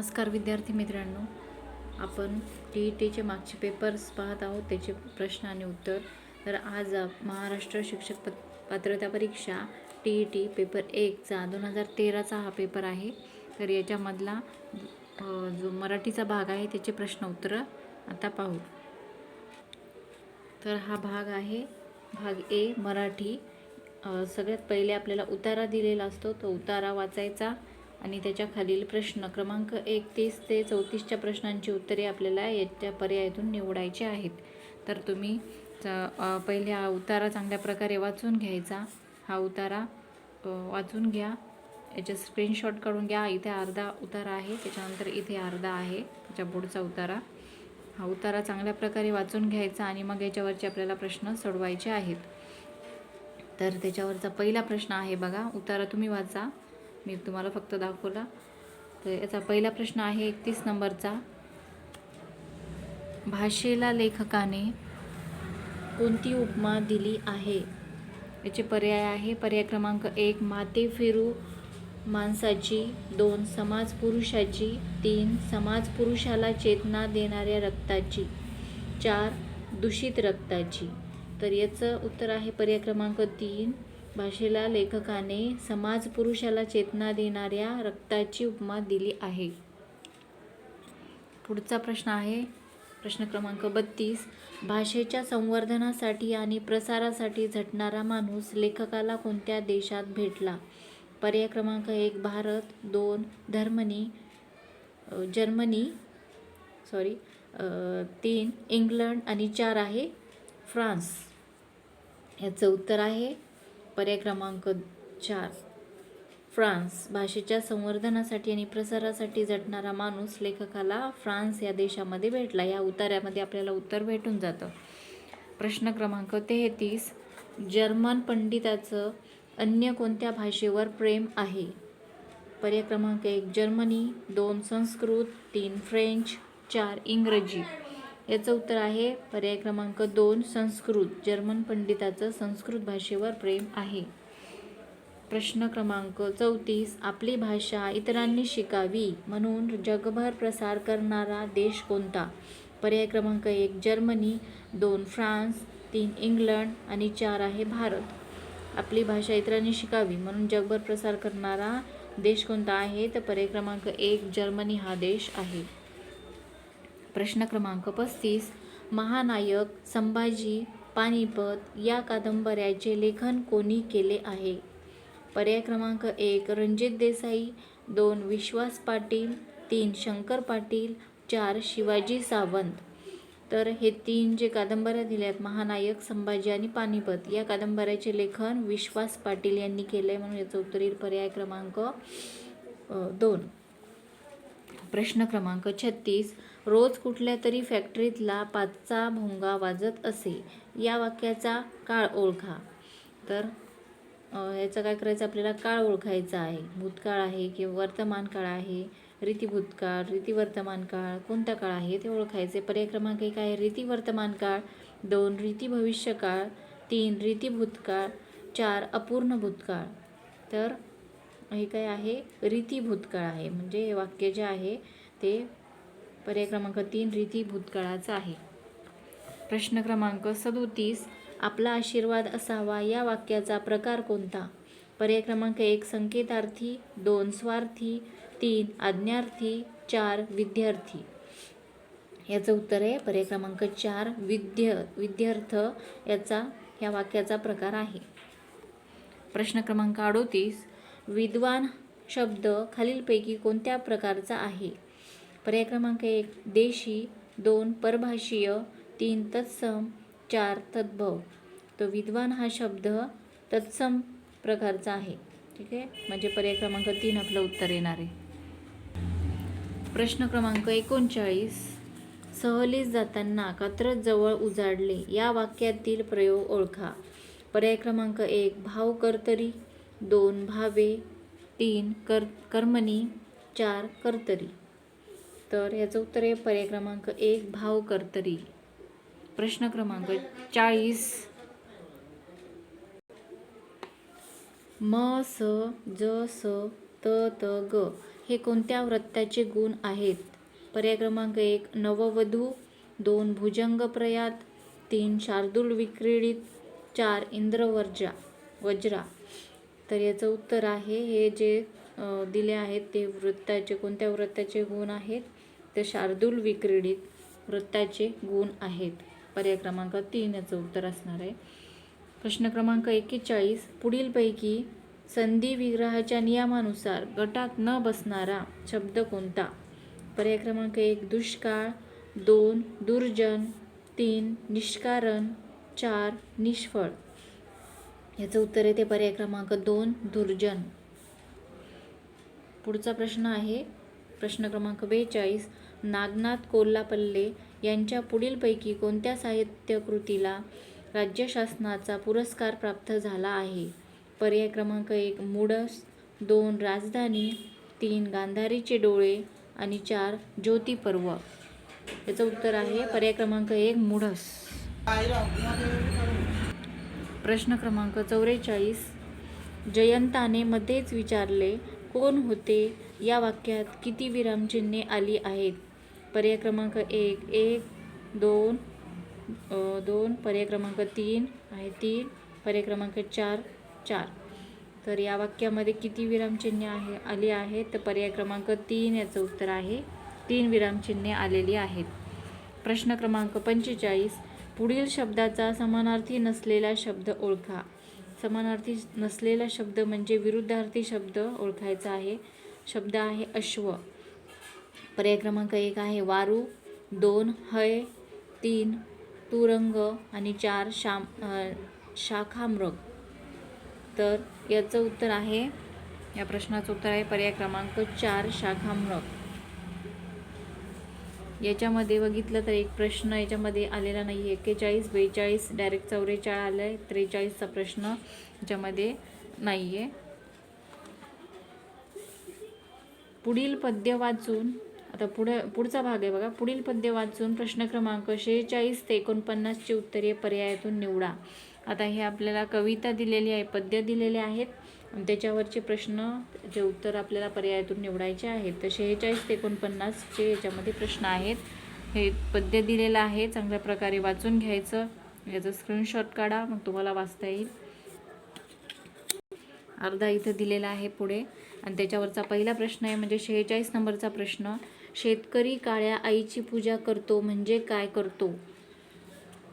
नमस्कार विद्यार्थी मित्रांनो. आपण टी ई टीचे मागचे पेपर्स पाहत आहोत त्याचे प्रश्न आणि उत्तर. तर आज महाराष्ट्र शिक्षक पत पात्रता परीक्षा टी ई टी पेपर एकचा दोन हजार तेराचा हा पेपर आहे. तर याच्यामधला जो मराठीचा भाग आहे त्याचे प्रश्न उत्तरं आता पाहू. तर हा भाग आहे भाग ए मराठी. सगळ्यात पहिले आपल्याला उतारा दिलेला असतो. तो उतारा वाचायचा. आणि त्याच्या खालील प्रश्न क्रमांक एकतीस ते चौतीसच्या प्रश्नांची उत्तरे आपल्याला याच्या पर्यायातून निवडायची आहेत. तर तुम्ही च- पहिले हा उतारा चांगल्या प्रकारे वाचून घ्यायचा. हा उतारा वाचून घ्या. याचे स्क्रीनशॉट काढून घ्या. इथे अर्धा उतारा आहे. त्याच्यानंतर इथे अर्धा आहे. त्याच्या पुढचा उतारा. हा उतारा चांगल्या प्रकारे वाचून घ्यायचा आणि मग याच्यावरचे आपल्याला प्रश्न सोडवायचे आहेत. तर त्याच्यावरचा पहिला प्रश्न आहे बघा. उतारा तुम्ही वाचा. मी तुम्हाला फक्त दाखवला. तर याचा पहिला प्रश्न आहे एकतीस नंबरचा. भाषेला लेखकाने कोणती उपमा दिली आहे? याचे पर्याय आहे. पर्याय क्रमांक एक माते फिरू माणसाची. दोन समाज पुरुषाची. तीन समाज पुरुषाला चेतना देणाऱ्या रक्ताची. चार दूषित रक्ताची. तर याचं उत्तर आहे पर्याय क्रमांक तीन भाषेला लेखकाने समाज पुरुषाला चेतना देणाऱ्या रक्ताची उपमा दिली आहे. पुढचा प्रश्न आहे. प्रश्न क्रमांक बत्तीस. भाषेच्या संवर्धनासाठी आणि प्रसारासाठी झटणारा माणूस लेखकाला कोणत्या देशात भेटला? पर्याय क्रमांक एक भारत. दोन धर्मनी. जर्मनी. सॉरी. तीन इंग्लंड. आणि चार आहे फ्रान्स. याचं उत्तर आहे पर्याय क्रमांक चार. फ्रान्स भाषेच्या संवर्धनासाठी आणि प्रसारासाठी झटणारा माणूस लेखकाला फ्रान्स या देशामध्ये भेटला. या उतार्यामध्ये आपल्याला उत्तर भेटून जातं. प्रश्न क्रमांक तेहतीस. जर्मन पंडिताचं अन्य कोणत्या भाषेवर प्रेम आहे? पर्याय क्रमांक एक जर्मनी दोन संस्कृत तीन फ्रेंच चार इंग्रजी. याचं उत्तर आहे पर्याय क्रमांक दोन संस्कृत. जर्मन पंडिताचं संस्कृत भाषेवर प्रेम आहे. प्रश्न क्रमांक चौतीस आपली भाषा इतरांनी शिकावी म्हणून जगभर प्रसार करणारा देश कोणता? पर्याय क्रमांक एक जर्मनी. दोन फ्रान्स. तीन इंग्लंड. आणि चार आहे भारत. आपली भाषा इतरांनी शिकावी म्हणून जगभर प्रसार करणारा देश कोणता आहे? तर पर्याय क्रमांक एक जर्मनी हा देश आहे. प्रश्न क्रमांक पस्तीस महानायक संभाजी पानिपत या कादंबऱ्याचे लेखन कोणी केले आहे? पर्याय क्रमांक एक रणजित देसाई दोन विश्वास पाटील तीन शंकर पाटील चार शिवाजी सावंत. तर हे तीन जे कादंबऱ्या दिल्या आहेत महानायक संभाजी आणि पानिपत या कादंबऱ्याचे लेखन विश्वास पाटील यांनी केले म्हणून याचं उत्तर येईल पर्याय क्रमांक दोन. प्रश्न क्रमांक छत्तीस रोज कुठल्या तरी फॅक्टरीतला पाचचा भोंगा वाजत असे या वाक्याचा काळ ओळखा. तर याचं काय करायचं? आपल्याला काळ ओळखायचा आहे. भूतकाळ आहे किंवा वर्तमान काळ आहे रीती भूतकाळ रीती वर्तमान काळ कोणता काळ आहे ते ओळखायचे. पर्याय क्रमांक एक आहे रीती वर्तमान काळ दोन रीती भविष्यकाळ तीन रीती भूतकाळ चार अपूर्ण भूतकाळ. तर हे काय आहे? रीती भूतकाळ आहे. म्हणजे हे वाक्य जे आहे ते पर्याय क्रमांक तीन रीती भूतकाळाचा आहे. प्रश्न क्रमांक सदोतीस आपला आशीर्वाद असावा या वाक्याचा प्रकार कोणता? पर्याय क्रमांक एक संकेतार्थी दोन स्वार्थी तीन आज्ञार्थी चार विद्यार्थी. याचं उत्तर आहे पर्याय क्रमांक चार विद्य विद्यार्थ याचा या वाक्याचा प्रकार आहे. प्रश्न क्रमांक अडोतीस विद्वान शब्द खालीलपैकी कोणत्या प्रकारचा आहे? पर्याय क्रमांक एक देशी दोन परभाषीय तीन तत्सम चार तद्भव. तो विद्वान हा शब्द तत्सम प्रकारचा आहे. ठीक आहे? म्हणजे पर्याय क्रमांक तीन आपलं उत्तर येणार आहे. प्रश्न क्रमांक एकोणचाळीस. सहलीस जाताना कात्रज जवळ उजाडले या वाक्यातील प्रयोग ओळखा. पर्याय क्रमांक एक भाव कर्तरी. दोन भावे. तीन कर कर्मणी. चार कर्तरी. तर याचं उत्तर आहे पर्याय क्रमांक एक भाव कर्तरी प्रश्न क्रमांक चाळीस. म स ज स त त ग हे कोणत्या वृत्ताचे गुण आहेत? पर्याय क्रमांक एक नववधू दोन भुजंग प्रयात तीन शार्दूल विक्रीडित चार इंद्रवर्जा वज्रा. तर याचं उत्तर आहे हे जे दिले आहेत ते वृत्ताचे कोणत्या वृत्ताचे गुण आहेत? तर शार्दूल विक्रीडित वृत्ताचे गुण आहेत. पर्याय क्रमांक तीन याचं उत्तर असणार आहे. प्रश्न क्रमांक एक्केचाळीस. पुढीलपैकी संधी विग्रहाच्या नियमानुसार गटात न बसणारा शब्द कोणता? पर्याय क्रमांक एक दुष्काळ. दोन दुर्जन. तीन निष्कारण. चार निष्फळ. याचं उत्तर येते पर्याय क्रमांक दोन दुर्जन. पुढचा प्रश्न आहे प्रश्न क्रमांक बेचाळीस नागनाथ कोल्हापल्ले यांच्या पुढीलपैकी कोणत्या साहित्यकृतीला राज्यशासनाचा राज्य शासनाचा पुरस्कार प्राप्त झाला आहे? पर्याय क्रमांक एक मुडस दोन राजधानी तीन गांधारीचे डोळे आणि चार ज्योती पर्व याचं उत्तर आहे पर्याय क्रमांक एक मुडस. प्रश्न क्रमांक चौवेचाळीस जयंताने मध्येच विचारले कोण होते? या वाक्यात किती विरामचिन्हे आली आहेत? पर्याय क्रमांक एक एक दोन दोन पर्याय क्रमांक तीन आहे तीन पर्याय क्रमांक चार चार. तर या वाक्यामध्ये किती विरामचिन्हे आहे आली आहेत? तर पर्याय क्रमांक तीन याचं उत्तर आहे तीन विरामचिन्हे आलेली आहेत. प्रश्न क्रमांक पंचेचाळीस पुढील शब्दाचा समानार्थी नसलेला शब्द ओळखा. समानार्थी नसलेला शब्द म्हणजे विरुद्धार्थी शब्द ओळखायचा आहे. शब्द आहे अश्व. पर्याय क्रमांक एक आहे वारू दोन हय तीन तुरंग आणि चार शाम शाखामृग. तर याचं उत्तर आहे या प्रश्नाचं उत्तर आहे पर्याय क्रमांक चार शाखामृग. याच्यामध्ये बघितलं तर एक प्रश्न याच्यामध्ये आलेला नाही आहे एक्केचाळीस बेचाळीस डायरेक्ट चौवेचाळीस आलं आहे त्रेचाळीसचा प्रश्न याच्यामध्ये नाही आहे पुढील पद्य वाचून आता पुढे पुढचा भाग आहे बघा. पुढील पद्य वाचून प्रश्न क्रमांक शेहेचाळीस ते एकोणपन्नासची उत्तरीय पर्यायातून निवडा. आता हे आपल्याला कविता दिलेली आहे पद्य दिलेले आहेत. आणि त्याच्यावरचे प्रश्न जे उत्तर आपल्याला पर्यायातून निवडायचे आहेत. तर शेहेचाळीस ते एकोणपन्नासचे याच्यामध्ये प्रश्न आहेत. हे पद्य दिलेलं आहे चांगल्या प्रकारे वाचून घ्यायचं. याचं स्क्रीनशॉट काढा मग तुम्हाला वाचता येईल. अर्धा इथं दिलेला आहे पुढे. आणि त्याच्यावरचा पहिला प्रश्न आहे म्हणजे शेहेचाळीस नंबरचा प्रश्न शेतकरी काळ्या आईची पूजा करतो म्हणजे काय करतो?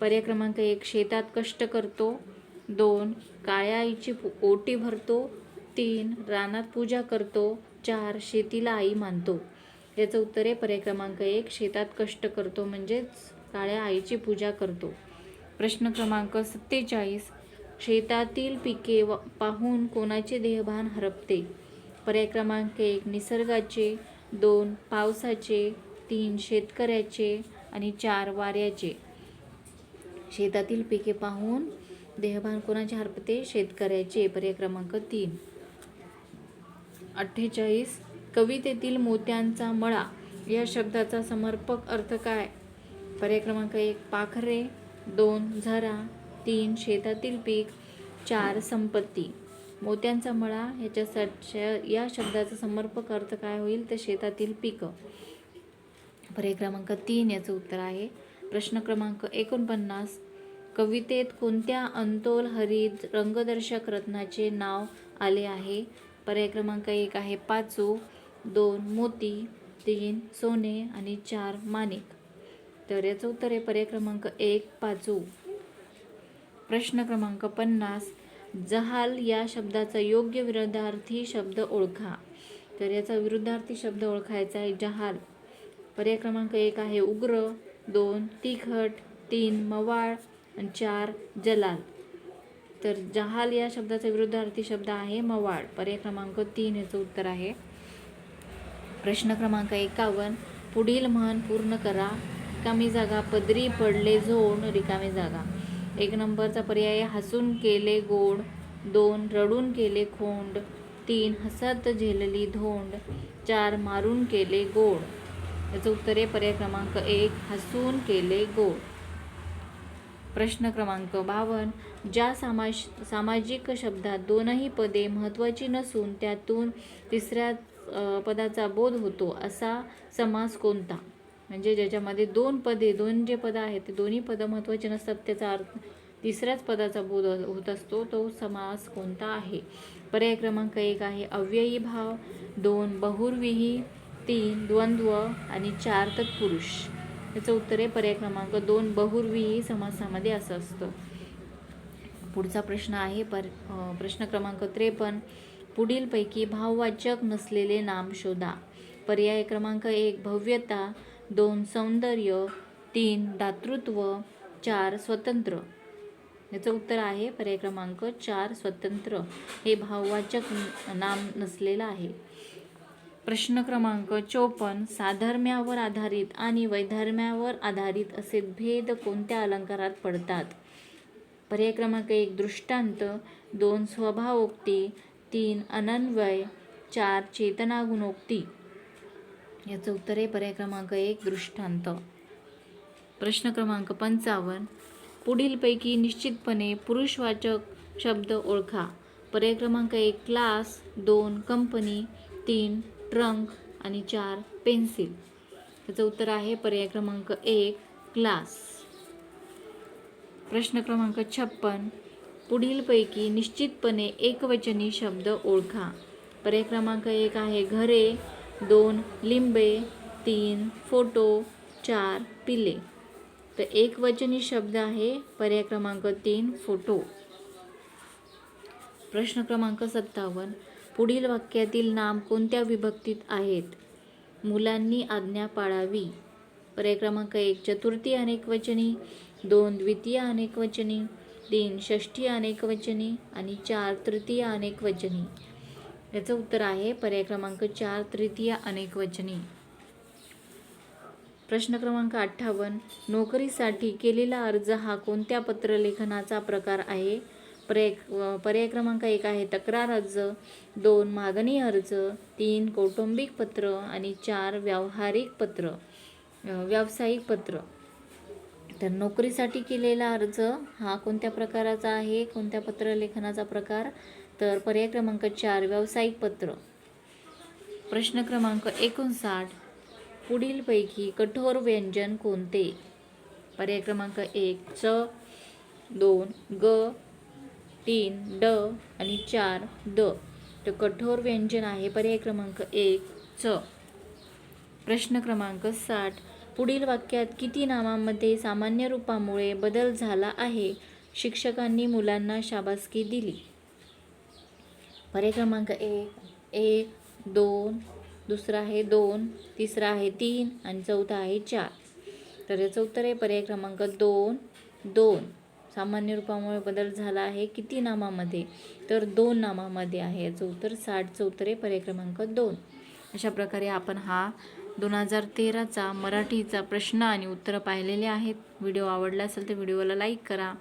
पर्याय क्रमांक एक शेतात कष्ट करतो. दोन काळ्या आईची ओटी भरतो. तीन रानात पूजा करतो. चार शेतीला आई मानतो. याचं उत्तर आहे पर्याय क्रमांक एक शेतात कष्ट करतो म्हणजेच काळ्या आईची पूजा करतो. प्रश्न क्रमांक सत्तेचाळीस शेतातील पिके व पाहून कोणाचे देहभान हरपते? पर्याय क्रमांक एक निसर्गाचे दोन पावसाचे तीन शेतकऱ्याचे आणि चार वाऱ्याचे. शेतातील पिके पाहून देहभान कोणाचे हरपते? शेतकऱ्याचे. पर्याय क्रमांक तीन. अठ्ठेचाळीस. कवितेतील मोत्यांचा मळा. या शब्दाचा समर्पक अर्थ काय? पर्याय क्रमांक एक पाखरे. दोन झरा. तीन शेतातील पीक. चार संपत्ती. मोत्यांचा मळा याच्यासाठी या शब्दाचा समर्पक अर्थ काय होईल? तर शेतातील पिकं. पर्याय क्रमांक तीन याचं उत्तर आहे. प्रश्न क्रमांक एकोणपन्नास. कवितेत कोणत्या अंतोल हरित रंगदर्शक रत्नाचे नाव आले आहे? पर्याय क्रमांक एक आहे पाचू दोन मोती तीन सोने आणि चार माणिक. तर याचं उत्तर आहे पर्याय क्रमांक एक पाचू. प्रश्न क्रमांक पन्नास. जहाल या शब्दाचा योग्य विरोधार्थी शब्द ओळखा. तर याचा विरुद्धार्थी शब्द ओळखायचा आहे जहाल. पर्याय क्रमांक एक आहे उग्र दोन तिखट तीन मवाळ आणि चार जलाल. तर जहाल या शब्दाचा विरुद्धार्थी शब्द आहे मवाळ. पर्याय क्रमांक तीन याचं उत्तर आहे. प्रश्न क्रमांक एकावन्न पुढील म्हण पूर्ण करा. रिकामी जागा पदरी पडले झोन रिकामी जागा. एक नंबरचा पर्याय आहे, हसून केले गोड दोन रडून केले खोंड तीन हसत झेलली धोंड चार मारून केले गोड. याचं उत्तर आहे पर्याय क्रमांक एक हसून केले गोड. प्रश्न क्रमांक बावन्न ज्या समाज सामाजिक शब्दात दोनही पदे महत्त्वाची नसून त्यातून तिसऱ्या पदाचा बोध होतो असा समास कोणता? म्हणजे ज्याच्यामध्ये दोन पदे दोन जे पदं आहेत ते दोन्ही पदं महत्त्वाचे नसतात त्याचा अर्थ तिसऱ्याच पदाचा बोध होत असतो तो समास कोणता आहे? पर्याय क्रमांक एक आहे अव्ययी भाव दोन बहुर्विही तीन द्वंद्व आणि चार तत्पुरुष. याचं उत्तर आहे पर्याय क्रमांक दोन बहुर्विही समासामध्ये असं असतं. पुढचा प्रश्न आहे पर प्रश्न क्रमांक त्रेपन्न. पुढीलपैकी भाववाचक नसलेले नाम शोधा. पर्याय क्रमांक एक भव्यता दोन सौंदर्य तीन दातृत्व चार स्वतंत्र. याचं उत्तर आहे पर्याय क्रमांक चार स्वतंत्र. हे भाववाचक नाम नसलेलं आहे. प्रश्न क्रमांक चोपन्न साधर्म्यावर आधारित आणि वैधर्म्यावर आधारित असे भेद कोणत्या अलंकारात पडतात? पर्याय क्रमांक एक दृष्टांत. दोन स्वभावोक्ती. तीन अनन्वय. चार चेतनागुणोक्ती. याचं उत्तर आहे पर्याय क्रमांक एक दृष्टांत. प्रश्न क्रमांक पंचावन्न पुढीलपैकी निश्चितपणे पुरुषवाचक शब्द ओळखा. पर्याय क्रमांक एक क्लास. दोन कंपनी. तीन ट्रंक. आणि चार पेन्सिल. याचं उत्तर आहे पर्याय क्रमांक एक क्लास. प्रश्न क्रमांक छप्पन पुढीलपैकी निश्चितपणे एकवचनी शब्द ओळखा. पर्याय क्रमांक एक आहे घरे. दोन लिंबे तीन फोटो चार पिले तर एकवचनी शब्द आहे पर्याय क्रमांक तीन फोटो. प्रश्न क्रमांक सत्तावन्न. पुढील वाक्यातील नाम कोणत्या विभक्तीत आहेत? मुलांनी आज्ञा पाळावी. पर्याय क्रमांक एक चतुर्थी अनेकवचनी दोन द्वितीय अनेकवचनी तीन षष्ठी अनेकवचनी आणि चार तृतीय अनेकवचनी. याचं उत्तर आहे पर्याय क्रमांक चार तृतीय अनेकवचनी प्रश्न क्रमांक अठ्ठावन्न नोकरीसाठी केलेला अर्ज हा कोणत्या पत्रलेखनाचा प्रकार आहे? पर्याय पर्याय क्रमांक एक आहे तक्रार अर्ज दोन मागणी अर्ज तीन कौटुंबिक पत्र आणि चार व्यावहारिक पत्र व्यावसायिक पत्र. तर नोकरीसाठी केलेला अर्ज हा कोणत्या प्रकाराचा आहे? कोणत्या पत्रलेखनाचा प्रकार? तर पर्याय क्रमांक चार व्यावसायिक पत्र. प्रश्न क्रमांक एकोणसाठ पुढीलपैकी कठोर व्यंजन कोणते? पर्याय क्रमांक एक च दोन ग तीन ड आणि चार द. तर कठोर व्यंजन आहे पर्याय क्रमांक एक च. प्रश्न क्रमांक साठ पुढील वाक्यात किती नामांमध्ये सामान्य रूपामुळे बदल झाला आहे? शिक्षकांनी मुलांना शाबासकी दिली. पर्याय क्रमांक एक एक दोन दुसरा आहे दोन तिसरा आहे तीन आणि चौथा आहे चार. तर याचं उत्तर आहे पर्याय क्रमांक दोन दोन. सामान्य रूपामुळे बदल झाला आहे किती नामामध्ये? तर दोन नामामध्ये आहे. याचं उत्तर साठचं उत्तर आहे पर्याय क्रमांक दोन. अशा प्रकारे आपण हा दोन हजार तेराचा मराठीचा प्रश्न आणि उत्तरं पाहिलेले आहेत. व्हिडिओ आवडला असेल तर व्हिडिओला लाईक करा.